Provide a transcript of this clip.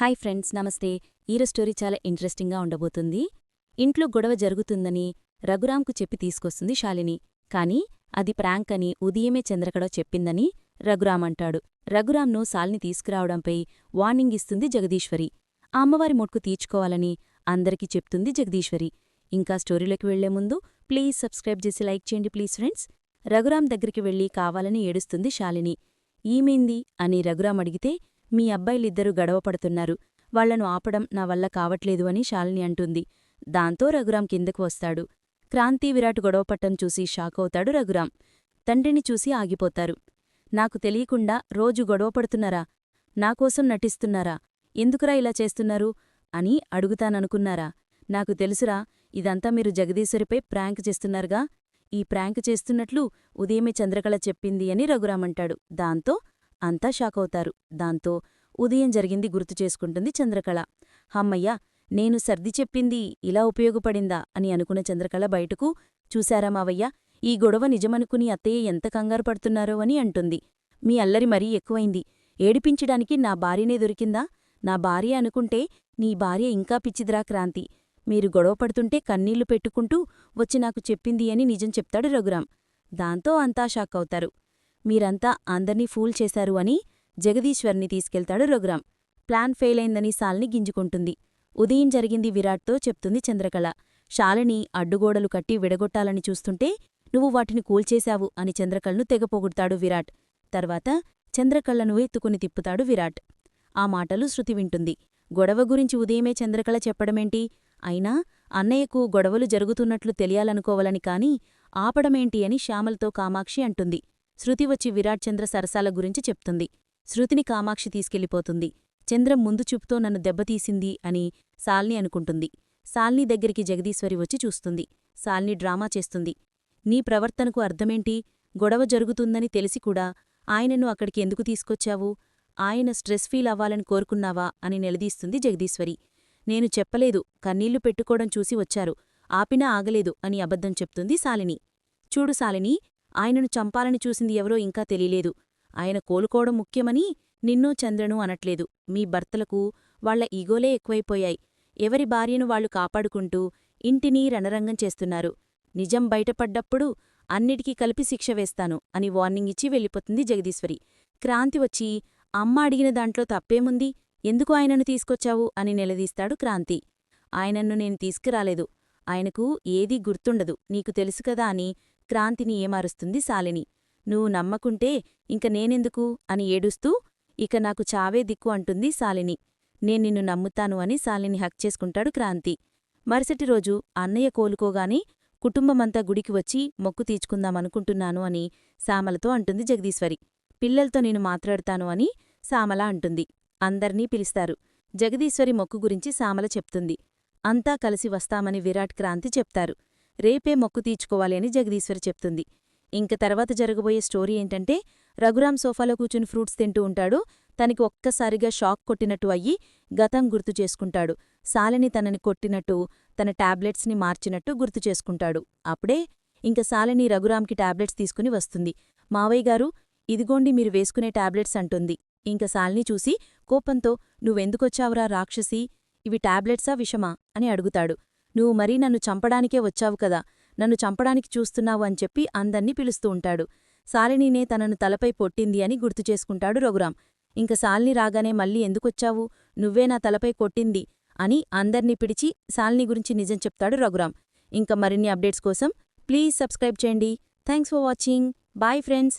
Hi friends నమస్తే. ఈరో story చాలా ఇంట్రెస్టింగ్గా ఉండబోతుంది. ఇంట్లో గొడవ జరుగుతుందని రఘురాంకు చెప్పి తీసుకొస్తుంది శాలిని. కాని అది ప్రాంక్ అని ఉదయమే చంద్రకడో చెప్పిందని రఘురాం అంటాడు. రఘురామ్ను సాల్ని తీసుకురావడంపై వార్నింగ్ ఇస్తుంది జగదీశ్వరి. ఆ అమ్మవారి మొట్కు తీర్చుకోవాలని అందరికీ చెప్తుంది జగదీశ్వరి. ఇంకా స్టోరీలోకి వెళ్ళే ముందు ప్లీజ్ సబ్స్క్రైబ్ చేసి లైక్ చేయండి ప్లీజ్ ఫ్రెండ్స్. రఘురాం దగ్గరికి వెళ్ళి కావాలని ఏడుస్తుంది శాలిని. ఈమెంది అని రఘురాం అడిగితే మీ అబ్బాయిలిద్దరూ గడవపడుతున్నారు. వాళ్ళను ఆపడం నా వల్ల కావట్లేదు అని శాలిని అంటుంది. దాంతో రఘురాం కిందకు వస్తాడు. క్రాంతి విరాట్ గొడవపట్టం చూసి షాకవుతాడు రఘురాం తండ్రిని చూసి ఆగిపోతారు. నాకు తెలియకుండా రోజు గొడవపడుతున్నారా నాకోసం నటిస్తున్నారా? ఎందుకురా ఇలా చేస్తున్నారు? అని అడుగుతాననుకున్నారా? నాకు తెలుసురా ఇదంతా మీరు జగదీశ్వరిపై ప్రాంక్ చేస్తున్నారుగా? ఈ ప్రాంక్ చేస్తున్నట్లు ఉదయమే చంద్రకళ చెప్పింది అని రఘురామంటాడు దాంతో అంతా షాకవుతారు. దాంతో ఉదయం జరిగింది గుర్తు చేసుకుంటుంది చంద్రకళ. హమ్మయ్యా నేను సర్ది చెప్పింది ఇలా ఉపయోగపడిందా? అని అనుకున్న చంద్రకళ బయటకు చూశారా మావయ్య ఈ గొడవ నిజమనుకుని అత్తయ్య ఎంత కంగారు పడుతున్నారో అని అంటుంది. మీ అల్లరి మరీ ఎక్కువైంది. ఏడిపించడానికి నా భార్యనే దొరికిందా? నా భార్య అనుకుంటే నీ భార్య ఇంకా పిచ్చిదిరా క్రాంతి. మీరు గొడవపడుతుంటే కన్నీళ్ళు పెట్టుకుంటూ వచ్చి నాకు చెప్పింది అని నిజం చెప్తాడు రఘురాం దాంతో అంతా షాకవుతారు. మీరంతా అందర్నీ ఫూల్ చేశారు అని జగదీశ్వర్ని తీసుకెళ్తాడు రఘురాం ప్లాన్ ఫెయిలైందని సాల్ని గింజుకుంటుంది. ఉదయం జరిగింది విరాట్తో చెప్తుంది చంద్రకళ. శాలిని అడ్డుగోడలు కట్టి విడగొట్టాలని చూస్తుంటే నువ్వు వాటిని కూల్చేశావు అని చంద్రకళను తెగపోగొడతాడు విరాట్. తర్వాత చంద్రకళను ఎత్తుకుని తిప్పుతాడు విరాట్. ఆ మాటలు శృతి వింటుంది. గొడవ గురించి ఉదయమే చంద్రకళ చెప్పడమేంటి? అయినా అన్నయ్యకు గొడవలు జరుగుతున్నట్లు తెలియాలనుకోవాలని కాని ఆపడమేంటి అని శ్యామలతో కామాక్షి అంటుంది. శృతి వచ్చి విరాట్ చంద్ర సరసాల గురించి చెప్తుంది. శృతిని కామాక్షి తీసుకెళ్ళిపోతుంది చంద్రం ముందు చూపుతో నన్ను దెబ్బతీసింది అని సాల్ని అనుకుంటుంది. సాల్ని దగ్గరికి జగదీశ్వరి వచ్చి చూస్తుంది. సాల్ని డ్రామా చేస్తుంది. నీ ప్రవర్తనకు అర్థమేంటి? గొడవ జరుగుతుందని తెలిసి కూడా ఆయనను అక్కడికి ఎందుకు తీసుకొచ్చావు? ఆయన స్ట్రెస్ ఫీల్ అవ్వాలని కోరుకున్నావా? అని నిలదీస్తుంది జగదీశ్వరి. నేను చెప్పలేదు. కన్నీళ్ళు పెట్టుకోవడం చూసి వచ్చారు. ఆపినా ఆగలేదు అని అబద్ధం చెప్తుంది సాలిని. చూడు సాలిని ఆయనను చంపాలని చూసింది ఎవరో ఇంకా తెలియలేదు. ఆయన కోలుకోవడం ముఖ్యమని నిన్నూ చంద్రను అనట్లేదు. మీ భర్తలకు వాళ్ళ ఈగోలే ఎక్కువైపోయాయి. ఎవరి భార్యను వాళ్ళు కాపాడుకుంటూ ఇంటినీ రణరంగం చేస్తున్నారు. నిజం బయటపడ్డప్పుడు అన్నిటికీ కలిపి శిక్ష వేస్తాను అని వార్నింగ్ ఇచ్చి వెళ్ళిపోతుంది జగదీశ్వరి. క్రాంతి వచ్చి అమ్మ అడిగిన దాంట్లో తప్పేముంది? ఎందుకు ఆయనను తీసుకొచ్చావు? అని నిలదీస్తాడు క్రాంతి. ఆయనన్ను నేను తీసుకురాలేదు. ఆయనకు ఏదీ గుర్తుండదు. నీకు తెలుసు కదా అని క్రాంతిని ఏమారుస్తుంది శాలిని. నువ్వు నమ్మకుంటే ఇంక నేనెందుకు? అని ఏడుస్తూ ఇక నాకు చావే దిక్కు అంటుంది శాలిని. నేను నిన్ను నమ్ముతాను అని శాలిని హక్ చేసుకుంటాడు క్రాంతి. మరుసటి రోజు అన్నయ్య కోలుకోగానే కుటుంబమంతా గుడికి వచ్చి మొక్కు తీర్చుకుందామనుకుంటున్నాను అని సామలతో అంటుంది జగదీశ్వరి. పిల్లలతో నేను మాట్లాడతాను అని సామల అంటుంది. అందర్నీ పిలుస్తారు. జగదీశ్వరి మొక్కు గురించి సామల చెప్తుంది. అంతా కలిసి వస్తామని విరాట్ క్రాంతి చెప్తారు. రేపే మొక్కు తీర్చుకోవాలి అని జగదీశ్వరి చెప్తుంది. ఇంక తర్వాత జరగబోయే స్టోరీ ఏంటంటే రఘురాం సోఫాలో కూర్చుని ఫ్రూట్స్ తింటూ ఉంటాడు. తనకి ఒక్కసారిగా షాక్ కొట్టినట్టు అయ్యి గతం గుర్తు చేసుకుంటాడు. సాలని తనని కొట్టినట్టు తన టాబ్లెట్స్ని మార్చినట్టు గుర్తు చేసుకుంటాడు. అప్పుడే ఇంక సాలని రఘురాంకి టాబ్లెట్స్ తీసుకుని వస్తుంది. మావయ్య గారు ఇదిగోండి మీరు వేసుకునే టాబ్లెట్స్ అంటుంది. ఇంక సాల్ని చూసి కోపంతో నువ్వెందుకొచ్చావురా రాక్షసి? ఇవి టాబ్లెట్సా విషమా? అని అడుగుతాడు. నువ్వు మరీ నన్ను చంపడానికే వచ్చావు కదా నన్ను చంపడానికి చూస్తున్నావు అని చెప్పి అందర్నీ పిలుస్తూ ఉంటాడు. శాలినీనే తనను తలపై పొట్టింది అని గుర్తు చేసుకుంటాడు రఘురాం ఇంక శాలిని రాగానే మళ్ళీ ఎందుకొచ్చావు? నువ్వే నా తలపై కొట్టింది అని అందర్నీ పిడిచి శాలిని గురించి నిజం చెప్తాడు రఘురాం ఇంక మరిన్ని అప్డేట్స్ కోసం ప్లీజ్ సబ్స్క్రైబ్ చేయండి. Thanks for watching. Bye friends.